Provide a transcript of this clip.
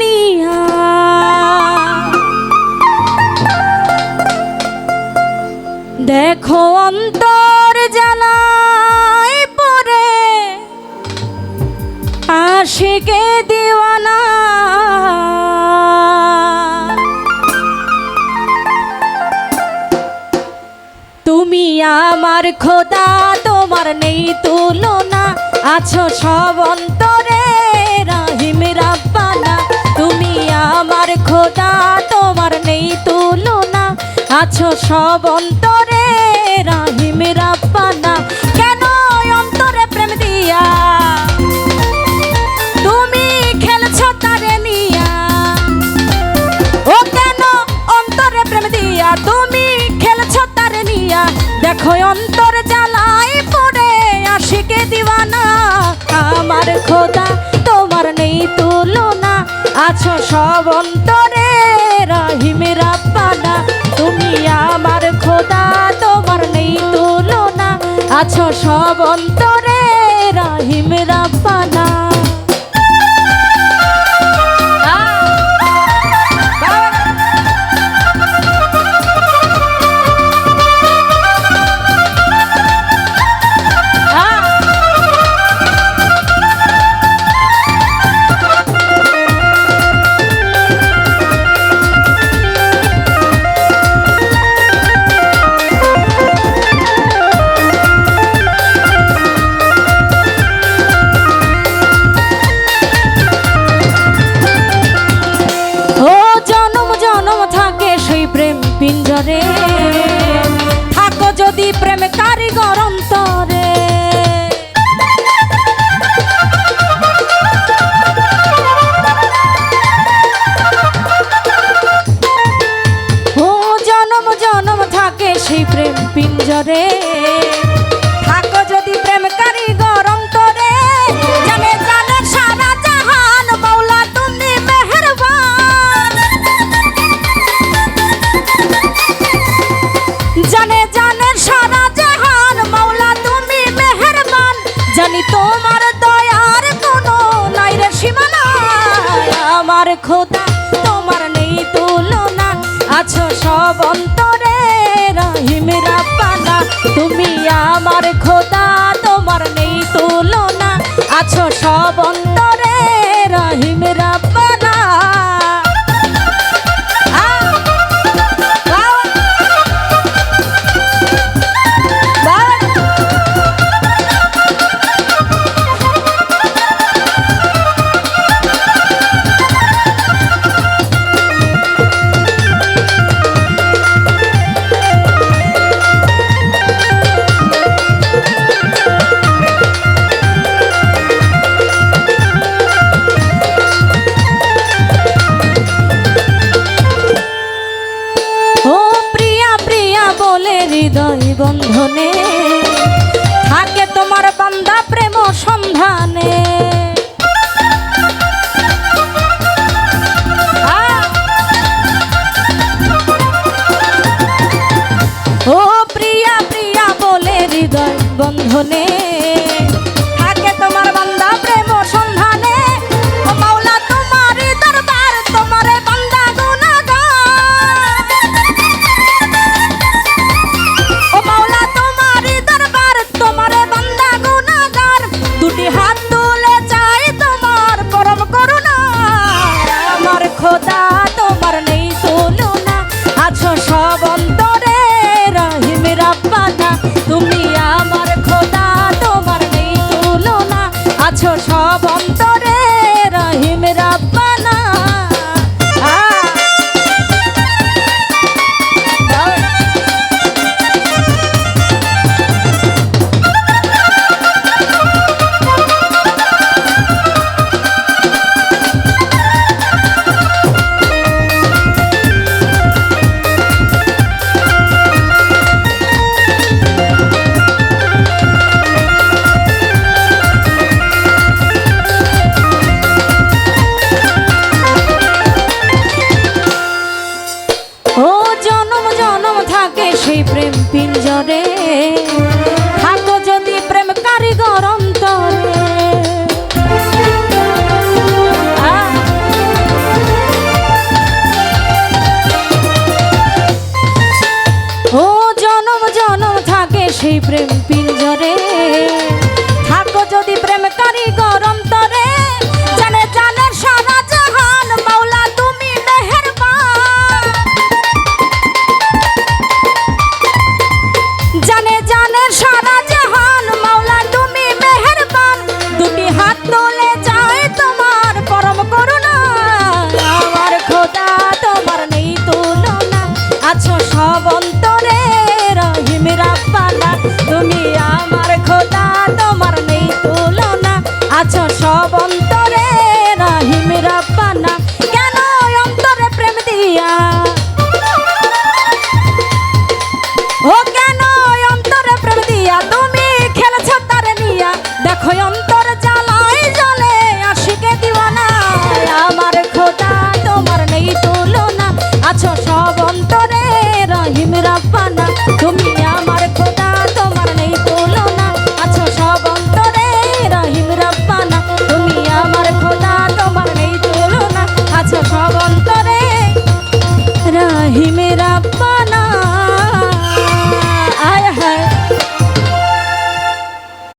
নিয়া। দেখো অন্তর জ্বালায় পরে, আশিকে দিওয়ানা। তুমি আমার খোদা, তোমার নেই তুলনা, আছো সব অন্তরে। রাব্বানা তুমি আমার খোদা তোমার নেই তুলনা। আছো সব অন্তরে রাহিম রাব্বানা সব অন্তরে রাহিম রাব্বানা। তুমি আমার খোদা, তোমার নেই তুলনা। আছো সব অন্তরে রাহিম রাব্বানা। পিঞ্জরে অন্তরে রহিম রাব্বানা তুমি আমার খোদা তোমার নেই তুলনা। আছো সব অন্তরে রহিম রাব্বানা। থাকে তোমার বান্দা প্রেম সন্ধানে! ও প্রিয়া প্রিয়া বলে হৃদয় বন্ধনে খোদা, তোমার নেই তুলনা। আছো সব অন্তরে রহিম রাব্বানা। তুমি আমার খোদা, তোমার নেই তুলনা। আছো সব অন্তরে থাকে সেই প্রেম পিঞ্জরে। থাকো যদি প্রেম কারিগর অন্তরে ও জনম জনম থাকে সেই প্রেম তুমি আমার